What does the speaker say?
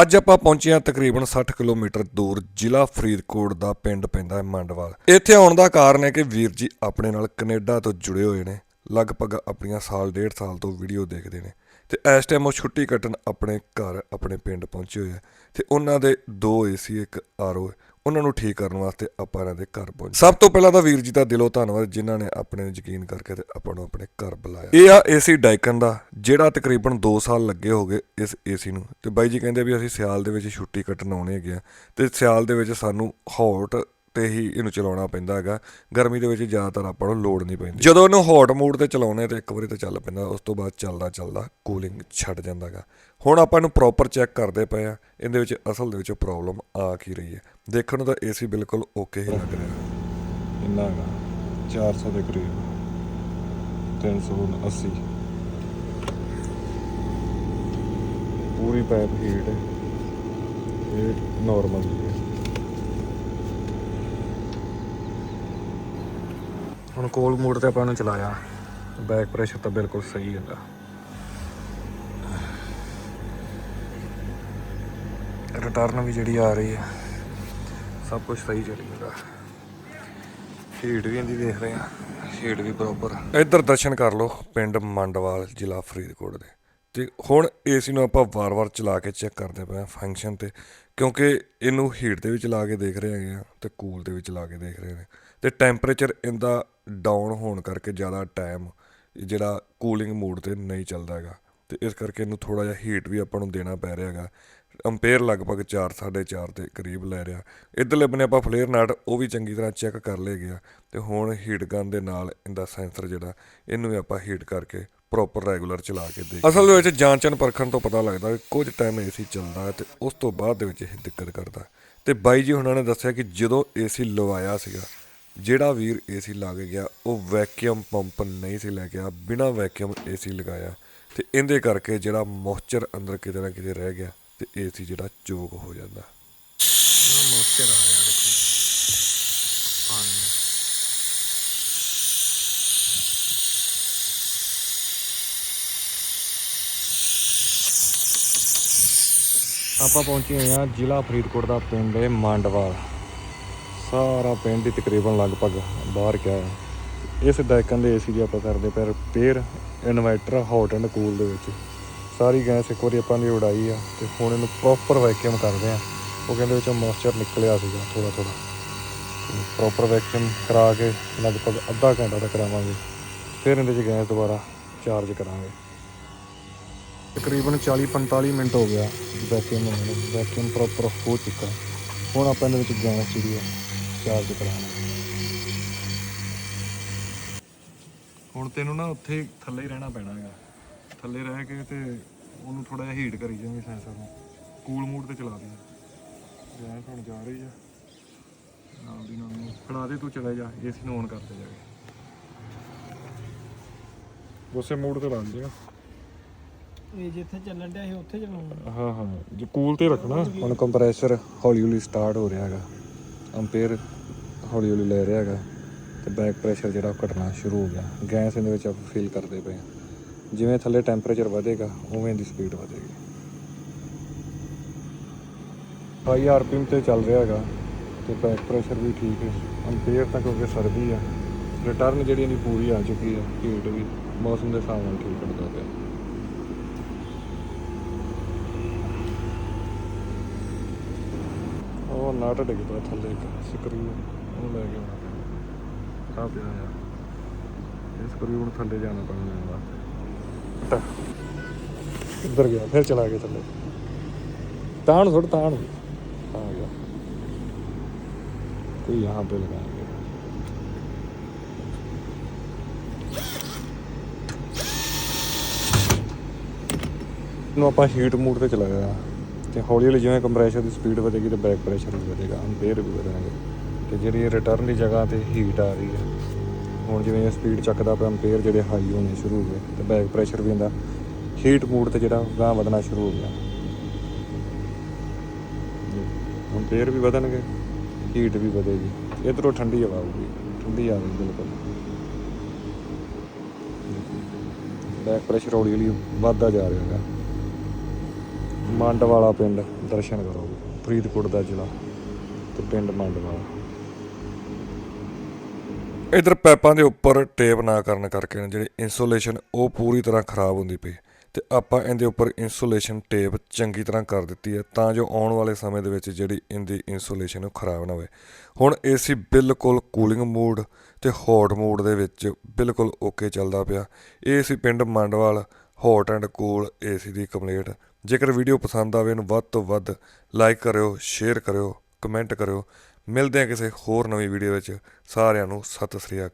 ਅੱਜ ਆਪਾਂ ਪਹੁੰਚੇ ਹਾਂ ਤਕਰੀਬਨ 60 ਕਿਲੋਮੀਟਰ ਦੂਰ ਜ਼ਿਲ੍ਹਾ ਫਰੀਦਕੋਟ ਦਾ ਪਿੰਡ ਪੈਂਦਾ ਹੈ ਮੰਡਵਾਲ। ਇੱਥੇ ਆਉਣ ਦਾ ਕਾਰਨ ਹੈ ਕਿ ਵੀਰ ਜੀ ਆਪਣੇ ਨਾਲ ਕੈਨੇਡਾ ਤੋਂ ਜੁੜੇ ਹੋਏ ਨੇ, ਲਗਭਗ ਆਪਣੀਆਂ ਸਾਲ, ਡੇਢ ਸਾਲ ਤੋਂ ਵੀਡੀਓ ਦੇਖਦੇ ਨੇ ਤੇ ਇਸ ਟਾਈਮ ਉਹ ਛੁੱਟੀ ਕੱਟਣ ਆਪਣੇ ਘਰ, ਆਪਣੇ ਪਿੰਡ ਪਹੁੰਚੇ ਹੋਏ ਆ ਤੇ ਉਹਨਾਂ ਦੇ ਦੋ ਏਸੀ ਇੱਕ ਆਰਓ ਉਹਨਾਂ ਨੂੰ ਠੀਕ ਕਰਨ ਵਾਸਤੇ ਆਪਾਂ ਇਹਨਾਂ ਦੇ ਘਰ ਪਹੁੰਚੇ। ਸਭ ਤੋਂ ਪਹਿਲਾਂ ਤਾਂ ਵੀਰ ਜੀ ਦਾ ਦਿਲੋਂ ਧੰਨਵਾਦ ਜਿਨ੍ਹਾਂ ਨੇ ਆਪਣੇ ਨੂੰ ਯਕੀਨ ਕਰਕੇ ਤੇ ਆਪਾਂ ਨੂੰ ਆਪਣੇ ਘਰ ਬੁਲਾਇਆ। ਇਹ ਆ ਏਸੀ ਡਾਈਕਨ ਦਾ, ਜਿਹੜਾ ਤਕਰੀਬਨ 2 ਸਾਲ ਲੱਗੇ ਹੋ ਗਏ ਇਸ ਏਸੀ ਨੂੰ। ਤੇ ਬਾਈ ਜੀ ਕਹਿੰਦੇ ਵੀ ਅਸੀਂ ਸਿਆਲ ਦੇ ਵਿੱਚ ਛੁੱਟੀ ਕੱਟਣ ਆਉਣੇ ਹੈਗੇ ਆ। ਤੇ ਸਿਆਲ ਦੇ ਵਿੱਚ ਸਾਨੂੰ ਹੌਟ ਤੇ ਹੀ ਇਹਨੂੰ ਚਲਾਉਣਾ ਪੈਂਦਾ ਹੈਗਾ। ਗਰਮੀ ਦੇ ਵਿੱਚ ਜ਼ਿਆਦਾਤਰ ਆਪਾਂ ਨੂੰ ਲੋਡ ਨਹੀਂ ਪੈਂਦੀ। ਜਦੋਂ ਇਹਨੂੰ ਹੌਟ ਮੂਡ ਤੇ ਚਲਾਉਣੇ ਤੇ ਇੱਕ ਵਾਰੀ ਤਾਂ ਚੱਲ ਪੈਂਦਾ, ਉਸ ਤੋਂ ਬਾਅਦ ਚੱਲਦਾ ਚੱਲਦਾ ਕੂਲਿੰਗ ਛੱਡ ਜਾਂਦਾ ਹੈਗਾ। ਹੁਣ ਆਪਾਂ ਇਹਨੂੰ ਪ੍ਰੋਪਰ ਚੈੱਕ ਕਰਦੇ ਪਏ ਆ ਇਹਦੇ ਵਿੱਚ ਅਸਲ ਦੇ ਵਿੱਚ ਪ੍ਰੋਬਲਮ ਆ ਕੀ ਰਹੀ ਹੈ। ਦੇਖਣ ਨੂੰ ਤਾਂ ਏਸੀ ਬਿਲਕੁਲ ਓਕੇ ਹੀ ਲੱਗ ਰਿਹਾ। ਇੰਨਾ ਹੈਗਾ 400 ਦੇ ਕਰੀਬ 380 ਪੂਰੀ ਪਾਈਪ ਹੀਟ ਹੈ, ਇਹ ਨਾਰਮਲ ਹੈ। ਹੁਣ ਕੋਲ ਮੋਡ ਤੇ ਆਪਾਂ ਨੂੰ ਚਲਾਇਆ। ਬੈਕ ਪ੍ਰੈਸ਼ਰ ਤਾਂ ਬਿਲਕੁਲ ਸਹੀ ਹੈਗਾ ਰਿਟਰਨ ਵੀ ਜਿਹੜੀ ਆ ਰਹੀ ਹੈ ਸਭ ਕੁਝ ਸਹੀ ਚੱਲੀ ਜਾਂਦਾ। ਹੀਟ ਵੀ ਇਹਦੀ ਦੇਖ ਰਹੇ ਆ ਸ਼ੀਟ ਵੀ ਪ੍ਰੋਪਰ ਇੱਧਰ ਦਰਸ਼ਨ ਕਰ ਲਓ, ਪਿੰਡ ਮੰਡਵਾਲ, ਜ਼ਿਲ੍ਹਾ ਫਰੀਦਕੋਟ ਦੇ। ਤੇ ਹੁਣ ਏਸੀ ਨੂੰ ਆਪਾਂ ਵਾਰ-ਵਾਰ ਚਲਾ ਕੇ ਚੈੱਕ ਕਰਦੇ ਪਏ ਆ ਫੰਕਸ਼ਨ ਤੇ। ਕਿਉਂਕਿ ਇਹਨੂੰ ਹੀਟ ਦੇ ਵਿੱਚ ਲਾ ਕੇ ਦੇਖ ਰਹੇ ਹੈਗੇ ਆ ਤੇ ਕੂਲ ਦੇ ਵਿੱਚ ਲਾ ਕੇ ਦੇਖ ਰਹੇ ਨੇ। ਤੇ ਟੈਂਪਰੇਚਰ ਇਹਦਾ ਡਾਊਨ ਹੋਣ ਕਰਕੇ ਜ਼ਿਆਦਾ ਟਾਈਮ ਜਿਹੜਾ ਕੂਲਿੰਗ ਮੋਡ ਤੇ ਨਹੀਂ ਚੱਲਦਾ ਹੈਗਾ। ਤੇ ਇਸ ਕਰਕੇ ਇਹਨੂੰ ਥੋੜਾ ਜਿਹਾ ਹੀਟ ਵੀ ਆਪਾਂ ਨੂੰ ਦੇਣਾ ਪੈ ਰਿਹਾ ਹੈਗਾ। ਅੰਪੇਅਰ ਲਗਭਗ 4 4.5 ਦੇ ਕਰੀਬ ਲੈ ਰਿਹਾ। ਇਧਰਲੇ ਬੰਨੇ ਆਪਾਂ ਫਲੇਅਰ ਨਾਟ ਉਹ ਵੀ ਚੰਗੀ ਤਰ੍ਹਾਂ ਚੈੱਕ ਕਰ ਲਏ ਗਿਆ ਤੇ ਹੁਣ ਹੀਟ ਗਨ ਦੇ ਨਾਲ ਇਹਦਾ ਸੈਂਸਰ ਜਿਹੜਾ, ਇਹਨੂੰ ਵੀ ਆਪਾਂ ਹੀਟ ਕਰਕੇ ਪ੍ਰੋਪਰ ਰੈਗੂਲਰ ਚਲਾ ਕੇ ਦੇਖ। ਅਸਲ ਵਿੱਚ ਜਾਂਚਣ ਪਰਖਣ ਤੋਂ ਪਤਾ ਲੱਗਦਾ ਕਿ ਕੁਝ ਟਾਈਮ ਏਸੀ ਚੱਲਦਾ ਹੈ ਤੇ ਉਸ ਤੋਂ ਬਾਅਦ ਦੇ ਵਿੱਚ ਇਹ ਦਿੱਕਤ ਕਰਦਾ ਤੇ ਬਾਈ ਜੀ ਉਹਨਾਂ ਨੇ ਦੱਸਿਆ ਕਿ ਜਦੋਂ ਏਸੀ ਲਵਾਇਆ ਸੀਗਾ ਜਿਹੜਾ ਵੀਰ ਏਸੀ ਲਾ ਕੇ ਗਿਆ ਉਹ ਵੈਕਿਊਮ ਪੰਪ ਨਹੀਂ ਸੀ ਲੈ ਕੇ ਆ ਬਿਨਾ ਵੈਕਿਊਮ ਏਸੀ ਲਗਾਇਆ। ਤੇ ਇਹਦੇ ਕਰਕੇ ਜਿਹੜਾ ਮੋਇਸਚਰ ਅੰਦਰ ਕਿਤੇ ਨਾ ਕਿਤੇ ਰਹਿ ਗਿਆ ਤੇ ਏਸੀ ਜਿਹੜਾ ਚੋਕ ਹੋ ਜਾਂਦਾ। ਮੋਇਸਚਰ ਆ ਰਿਹਾ ਆਪਾਂ ਪਹੁੰਚੇ ਹੋਏ ਹਾਂ ਜ਼ਿਲ੍ਹਾ ਫਰੀਦਕੋਟ ਦਾ ਪਿੰਡ ਹੈ ਮੰਡਵਾਲ। ਸਾਰਾ ਪਿੰਡ ਹੀ ਤਕਰੀਬਨ ਲਗਭਗ ਬਾਹਰ ਗਿਆ ਹੈ। ਸਿੱਧਾ ਡੈਕਨ ਦੇ ਏਸੀ ਦੀ ਆਪਾਂ ਕਰਦੇ ਪਏ repair inverter hot and cool ਦੇ ਵਿੱਚ। ਸਾਰੀ ਗੈਸ ਇੱਕ ਵਾਰੀ ਆਪਾਂ ਨੇ ਉਡਾਈ ਆ ਤੇ ਹੁਣ ਇਹਨੂੰ ਪ੍ਰੋਪਰ ਵੈਕਿਊਮ ਕਰਦੇ ਆ ਉਹ ਕਹਿੰਦੇ ਵਿੱਚੋਂ ਮੋਇਸਚਰ ਨਿਕਲਿਆ ਸੀਗਾ ਥੋੜਾ ਥੋੜਾ ਪ੍ਰੋਪਰ ਵੈਕਿਊਮ ਕਰਾ ਕੇ ਲਗਭਗ ਅੱਧਾ ਘੰਟਾ ਤੱਕ ਕਰਾਵਾਂਗੇ ਫਿਰ ਇਹਦੇ 'ਚ ਗੈਸ ਦੁਬਾਰਾ ਚਾਰਜ ਕਰਾਂਗੇ। ਤਕਰੀਬਨ 40-45 ਮਿੰਟ ਹੋ ਗਿਆ ਵੈਕਿਊਮ ਨੂੰ ਵੈਕਿਊਮ ਪ੍ਰੋਪਰ ਹੋ ਚੁੱਕਾ। ਹੁਣ ਆਪਾਂ ਇਹਦੇ ਵਿੱਚ ਗੈਸ ਜਿਹੜੀ ਹੈ ਚਾਰਜ ਕਰਾਂਗੇ। ਹੁਣ ਤੈਨੂੰ ਨਾ ਉੱਥੇ ਥੱਲੇ ਹੀ ਰਹਿਣਾ ਪੈਣਾ ਹੈਗਾ। ਥੱਲੇ ਰਹਿ ਕੇ ਤੇ ਉਹਨੂੰ ਥੋੜਾ ਜਿਹਾ ਹੀਟ ਕਰੀ ਜਾਵਾਂਗੇ ਸੈਂਸਰ ਨੂੰ। ਕੂਲ ਮੂਡ ਤੇ ਚਲਾ ਦੇ। ਗੈਸ ਹੁਣ ਜਾ ਰਹੀ ਆ। ਨਾਲ ਦੀ ਨਾਲ ਫੜਾ ਦੇ, ਤੂੰ ਚਲਾ ਜਾ ਏਸੀ ਨੂੰ ਔਨ ਕਰ ਜਾ ਕੇ। ਉਸੇ ਮੂਡ ਤੇ ਰੱਖ ਦੇਗਾ ਇਹ ਜਿੱਥੇ ਚੱਲਣ ਡਿਆ ਸੀ ਉੱਥੇ ਚਲਾਉਣਾ ਹਾਂ ਹਾਂ। ਜੇ ਕੂਲ ਤੇ ਰੱਖਣਾ। ਹੁਣ ਕੰਪਰੈਸਰ ਹੌਲੀ ਹੌਲੀ ਸਟਾਰਟ ਹੋ ਰਿਹਾ ਹੈਗਾ। ਅੰਪੇਅਰ ਹੌਲੀ ਹੌਲੀ ਲੈ ਰਿਹਾ ਹੈਗਾ। ਤੇ ਬੈਕ ਪ੍ਰੈਸ਼ਰ ਜਿਹੜਾ ਉਹ ਘਟਣਾ ਸ਼ੁਰੂ ਹੋ ਗਿਆ। ਗੈਸ ਇਹਦੇ ਵਿੱਚ ਆਪਾਂ ਫੀਲ ਕਰਦੇ ਪਏ ਹਾਂ। ਜਿਵੇਂ ਥੱਲੇ ਟੈਂਪਰੇਚਰ ਵਧੇਗਾ ਉਵੇਂ ਦੀ ਸਪੀਡ ਵਧੇਗੀ। ਹਾਈ ਆਰਪੀਐਮ ਤੇ ਚੱਲ ਰਿਹਾ ਹੈਗਾ। ਤੇ ਬੈਕ ਪ੍ਰੈਸ਼ਰ ਵੀ ਠੀਕ ਹੈ। ਅੰਪੇਅਰ ਤਾਂ ਕਿਉਂਕਿ ਸਰਦੀ ਆ। ਰਿਟਰਨ ਜਿਹੜੀ ਇਹਦੀ ਪੂਰੀ ਆ ਚੁੱਕੀ ਹੈ ਹੀਟ ਵੀ। ਮੌਸਮ ਦੇ ਹਿਸਾਬ ਨਾਲ ਠੀਕ ਕਰਦਾ ਪਿਆ। ਉਹ ਨਾਟ ਡਿੱਗ ਪਿਆ ਥੱਲੇ ਇੱਕ ਸਕਰੂ ਉਹਨੂੰ ਲੈ ਕੇ ਆਉਣਾ ਪੈਣਾ ਆ ਪਿਆ ਆ ਇਹ ਸਕਰੂ ਨੂੰ ਥੱਲੇ ਜਾਣਾ ਪੈਣਾ ਲੈਣ ਵਾਸਤੇ ਇੱਧਰ ਗਿਆ ਫਿਰ ਚਲਾ ਕੇ ਥੱਲੇ ਤਾਂ ਨੂੰ ਥੋੜਾ ਤਾਂ ਨੂੰ ਆ ਗਿਆ ਕੋਈ यहाँ पे लगाएंगे ਨੂੰ ਆਪਾਂ ਹੀਟ ਮੋਡ ਤੇ ਚਲਾਇਆ ਤੇ ਹੌਲੀ ਹੌਲੀ ਜਿਵੇਂ ਕੰਪਰੈਸ਼ਰ ਦੀ ਸਪੀਡ ਵਧੇਗੀ ਤੇ ਬੈਕ ਪ੍ਰੈਸ਼ਰ ਵੀ ਵਧੇਗਾ ਅੰਪੇਅਰ ਵੀ ਵਧਣਗੇ। ਤੇ ਜਿਹੜੀ ਰਿਟਰਨ ਦੀ ਜਗ੍ਹਾ ਤੇ ਹੀਟ ਆ ਰਹੀ ਹੈ, ਹੁਣ ਜਿਵੇਂ ਸਪੀਡ ਚੱਕਦਾ ਪਿਆ ਅੰਪੇਅਰ ਜਿਹੜੇ ਹਾਈ ਹੋਣੇ ਸ਼ੁਰੂ ਹੋ ਗਏ, ਤੇ ਬੈਕ ਪ੍ਰੈਸ਼ਰ ਵੀ ਹੁੰਦਾ। ਹੀਟ ਮੋਡ ਤੇ ਜਿਹੜਾ ਗਾਂ ਵਧਣਾ ਸ਼ੁਰੂ ਹੋ ਗਿਆ। ਅੰਪੇਅਰ ਵੀ ਵਧਣਗੇ ਹੀਟ ਵੀ ਵਧੇਗੀ। ਇਧਰੋਂ ਠੰਡੀ ਹਵਾ ਆਊਗੀ, ਠੰਡੀ ਆ ਰਹੀ ਬਿਲਕੁਲ। ਬੈਕ ਪ੍ਰੈਸ਼ਰ ਹੌਲੀ ਹੌਲੀ ਵੱਧਦਾ ਜਾ ਰਿਹਾ ਹੈਗਾ। ਮੰਡ ਵਾਲਾ ਪਿੰਡ, ਦਰਸ਼ਨ ਕਰੋ। ਫਰੀਦਕੋਟ ਦਾ ਜ਼ਿਲ੍ਹਾ ਤੇ ਪਿੰਡ ਮੰਡਵਾਲ। ਇਧਰ ਪਾਈਪਾਂ ਦੇ ਉੱਪਰ ਟੇਪ ਨਾ ਕਰਨ ਕਰਕੇ ਜਿਹੜੀ ਇਨਸੂਲੇਸ਼ਨ ਉਹ ਪੂਰੀ ਤਰ੍ਹਾਂ ਖਰਾਬ ਹੁੰਦੀ ਪਈ। ਤੇ ਆਪਾਂ ਇਹਦੇ ਉੱਪਰ ਇਨਸੂਲੇਸ਼ਨ ਟੇਪ ਚੰਗੀ ਤਰ੍ਹਾਂ ਕਰ ਦਿੱਤੀ ਹੈ, ਤਾਂ ਜੋ ਆਉਣ ਵਾਲੇ ਸਮੇਂ ਦੇ ਵਿੱਚ ਜਿਹੜੀ ਇਹਦੀ ਇਨਸੂਲੇਸ਼ਨ ਉਹ ਖਰਾਬ ਨਾ ਹੋਵੇ। ਹੁਣ ਏਸੀ ਬਿਲਕੁਲ ਕੂਲਿੰਗ ਮੋਡ ਤੇ ਹੌਟ ਮੋਡ ਦੇ ਵਿੱਚ ਬਿਲਕੁਲ ਓਕੇ ਚੱਲਦਾ ਪਿਆ। ਇਹ ਸੀ ਪਿੰਡ Mandwal hot and cool AC the complete ਜੇਕਰ ਵੀਡੀਓ ਪਸੰਦ ਆਵੇ ਇਹਨੂੰ ਵੱਧ ਤੋਂ ਵੱਧ ਲਾਈਕ ਕਰਿਓ ਸ਼ੇਅਰ ਕਰਿਓ ਕਮੈਂਟ ਕਰਿਓ। ਮਿਲਦੇ ਹਾਂ ਕਿਸੇ ਹੋਰ ਨਵੀਂ ਵੀਡੀਓ ਵਿੱਚ। ਸਾਰਿਆਂ ਨੂੰ ਸਤਿ ਸ੍ਰੀ ਅਕਾਲ।